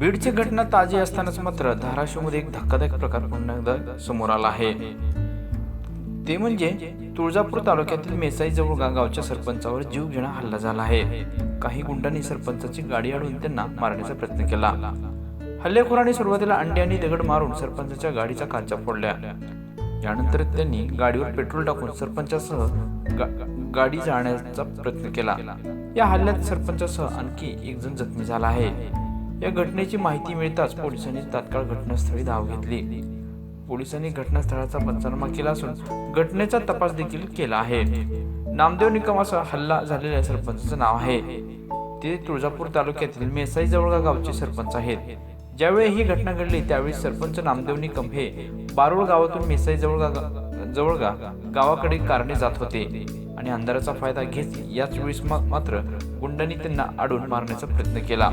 बीडची घटना ताजी असतानाच मात्र धाराशिवमध्ये एक धक्कादायक प्रकार पुन्हा एकदा समोर आला आहे. ते म्हणजे तुळजापूर तालुक्यातील मेसाई जवळ गावच्या सरपंचावर जीवघेणा हल्ला झाला आहे. काही गुंडांनी सरपंचाची गाडी अडवून त्यांना मारण्याचा प्रयत्न केला. हल्लेखोरांनी सुरुवातीला अंडी आणि दगड मारून सरपंचाच्या गाडीच्या काचा फोडल्या. यानंतर त्यांनी गाडीवर पेट्रोल टाकून सरपंचासह गा- गाडी जाळण्याचा प्रयत्न केला. या हल्ल्यात सरपंचासह आणखी एक जण जखमी झाला आहे. या घटनेची माहिती मिळताच पोलिसांनी तात्काळ घटनास्थळी धाव घेतली. पोलिसांनी घटनास्थळाचा पंचनामा केला असून घटनेचा तपास देखील केला आहे. नामदेव निकम असा हल्ला झालेल्या सरपंचाचं नाव आहे. ते तुळजापूर तालुक्यातील मेसाई जवळगा गावचे सरपंच आहेत. ज्यावेळी ही घटना घडली त्यावेळी सरपंच नामदेव निकम हे बारुळ गावातून मेसाई जवळगा जवळगा गावाकडे कारणे जात होते आणि अंधाराचा फायदा घेत याच वेळेस मात्र गुंडांनी त्यांना अडवून मारण्याचा प्रयत्न केला.